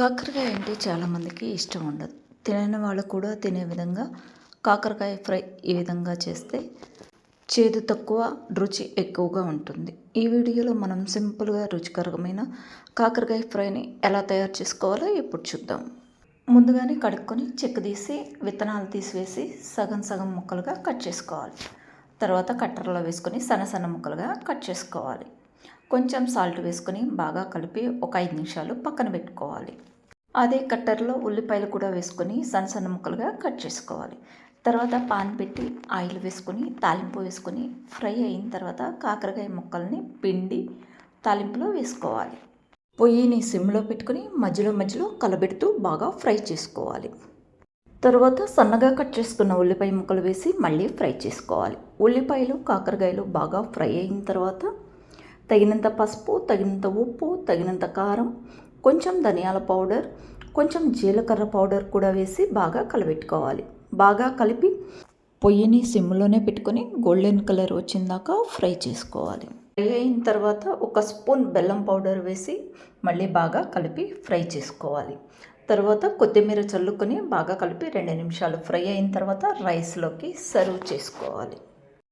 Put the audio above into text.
కాకరకాయ అంటే చాలామందికి ఇష్టం ఉండదు. తినని వాళ్ళు కూడా తినే విధంగా కాకరకాయ ఫ్రై ఈ విధంగా చేస్తే చేదు తక్కువ రుచి ఎక్కువగా ఉంటుంది. ఈ వీడియోలో మనం సింపుల్గా రుచికరమైన కాకరకాయ ఫ్రైని ఎలా తయారు చేసుకోవాలో ఇప్పుడు చూద్దాం. ముందుగానే కడుక్కొని చెక్క తీసి విత్తనాలు తీసివేసి సగం సగం ముక్కలుగా కట్ చేసుకోవాలి. తర్వాత కట్టర్లో వేసుకొని సన్న సన్న ముక్కలుగా కట్ చేసుకోవాలి. కొంచెం సాల్ట్ వేసుకొని బాగా కలిపి ఒక ఐదు నిమిషాలు పక్కన పెట్టుకోవాలి. అదే కట్టర్లో ఉల్లిపాయలు కూడా వేసుకొని సన్న సన్న ముక్కలుగా కట్ చేసుకోవాలి. తర్వాత పాన్ పెట్టి ఆయిల్ వేసుకొని తాలింపు వేసుకొని ఫ్రై అయిన తర్వాత కాకరకాయ ముక్కల్ని పిండి తాలింపులో వేసుకోవాలి. పొయ్యిని సిమ్లో పెట్టుకొని మధ్యలో మధ్యలో కలబెడుతూ బాగా ఫ్రై చేసుకోవాలి. తర్వాత సన్నగా కట్ చేసుకున్న ఉల్లిపాయ ముక్కలు వేసి మళ్ళీ ఫ్రై చేసుకోవాలి. ఉల్లిపాయలు కాకరకాయలు బాగా ఫ్రై అయిన తర్వాత తగినంత పసుపు తగినంత ఉప్పు తగినంత కారం కొంచెం ధనియాల పౌడర్ కొంచెం జీలకర్ర పౌడర్ కూడా వేసి బాగా కలబెట్టుకోవాలి. బాగా కలిపి పొయ్యిని సిమ్లోనే పెట్టుకొని గోల్డెన్ కలర్ వచ్చిందాక ఫ్రై చేసుకోవాలి. ఫ్రై అయిన తర్వాత ఒక స్పూన్ బెల్లం పౌడర్ వేసి మళ్ళీ బాగా కలిపి ఫ్రై చేసుకోవాలి. తర్వాత కొత్తిమీర చల్లుకొని బాగా కలిపి రెండు నిమిషాలు ఫ్రై అయిన తర్వాత రైస్లోకి సర్వ్ చేసుకోవాలి.